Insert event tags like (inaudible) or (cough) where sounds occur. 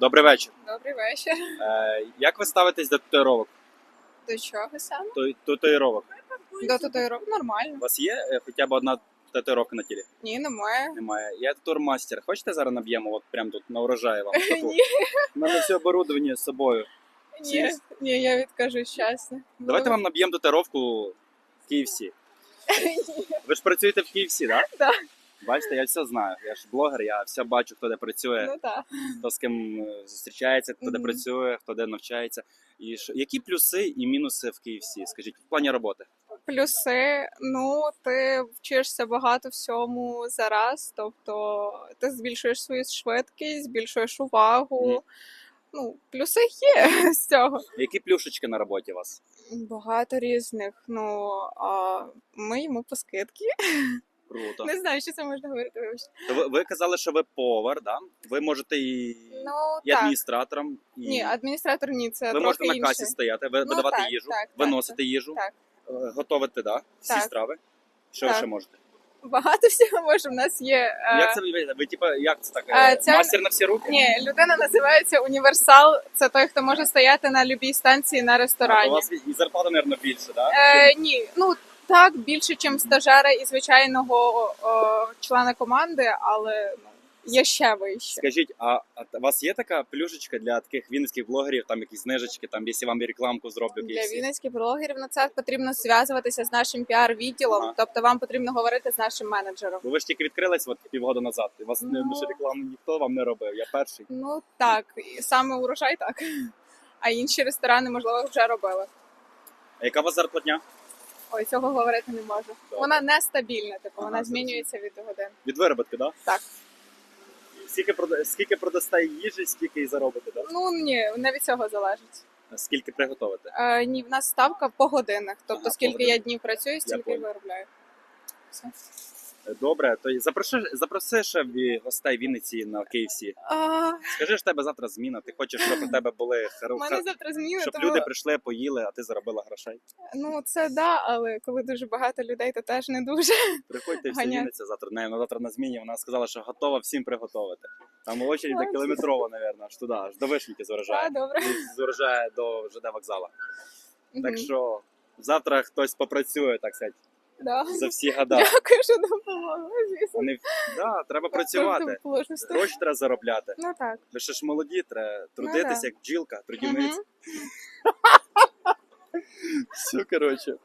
Добрий вечір. Добрий вечір. Е, як ви ставитесь до татуїровок? До чого саме? Ту- Татуїровок. До татуїровок нормально. У вас є е, хоча б одна татуїровка на тілі? Ні, немає. Немає. Я татур-мастер. Хочете зараз наб'ємо от прямо тут на урожай вам? (laughs) тату? Ні, У мене все оборудовання з собою. ні, ні, я відкажусь чесно. Давайте вам наб'ємо татуїровку в KFC. Ви ж працюєте в KFC, так? Так. Бачите, я все знаю. Я ж блогер, я все бачу, хто де працює, Ну так. хто з ким е, зустрічається, хто де працює, хто де навчається. І що, які плюси і мінуси в KFC? Скажіть, в плані роботи? Плюси, ну, ти вчишся багато всьому зараз, тобто ти збільшуєш свою швидкість, збільшуєш увагу. Мгм. Ну, плюси є (laughs) з цього. Які плюшечки на роботі у вас? Багато різних. Ну, а ми йому по скидки. Круто. Не знаю, що це можна говорити. вибачте. Ви, ви казали, що ви повар, да? Ви можете і, Ну, і так. адміністратором, і Ні, адміністратор ні, це ви трохи можете на інше. касі стояти, ви, Ну, видавати так, їжу, так, виносити так, їжу, так. е, готовити, да? всі Так. страви. Що ви Так. ще можете? Багато всього може. У нас є. е, Як це ви, ви типа, як це так? Е, е, це- Мастер на всі руки? Ні, людина називається універсал. Це той, хто може стояти на любій станції на А, ресторані. у вас і зарплата, мабуть, більше, да? Е, ні, ну так, більше, ніж стажера і звичайного о, члена команди, але ну, є ще вище. Скажіть, а, а у вас є така плюшечка для таких вінницьких блогерів, там якісь знижечки, там, якщо вам рекламку зроблю Для якісь? вінницьких блогерів на це потрібно зв'язуватися з нашим піар-відділом, Ага. тобто вам потрібно говорити з нашим менеджером. Бо ви ж тільки відкрились от півгода назад. І вас не Ну. більше рекламу ніхто вам не робив. Я перший. Ну так, і саме урожай так. (laughs) А інші ресторани, можливо, вже робили. А яка у вас зарплатня? Ой, цього говорити не можу. Добре. Вона нестабільна, типу, Ага, вона змінюється від годин. Від виробітки, да? Так. Скільки, прода- скільки продасте їжі, скільки і заробите, да? Ну ні, не від цього залежить. Скільки приготувати? Е, ні, в нас ставка по годинах. Тобто, Ага, скільки годинах. я днів працюю, стільки я виробляю. Все. Добре, то запроси, запроси ще в- гостей Вінниці на KFC. А, Скажи, що в тебе завтра зміна. Ти хочеш, щоб у тебе були (laughs) у мене завтра зміни, щоб тому люди прийшли, поїли, а ти заробила грошей. ну це да, але коли дуже багато людей, то теж не дуже. (laughs) Приходьте всі. Вінниця завтра. Не, на завтра на зміні. Вона сказала, що готова всім приготувати. Там очередь Молодці. кілометрова, мабуть, аж туди, аж до вишеньки з А, добре. І з урожаю до ЖД вокзалу. Так що завтра хтось попрацює, так сказати, Да. за всі года. Дякую, що допомогли. звісно. Вони да, треба працювати. Гроші треба заробляти. Ну так. Ви ще ж молоді, треба трудитися, да. як бджілка, трудівниця. Мгм. Все, коротше.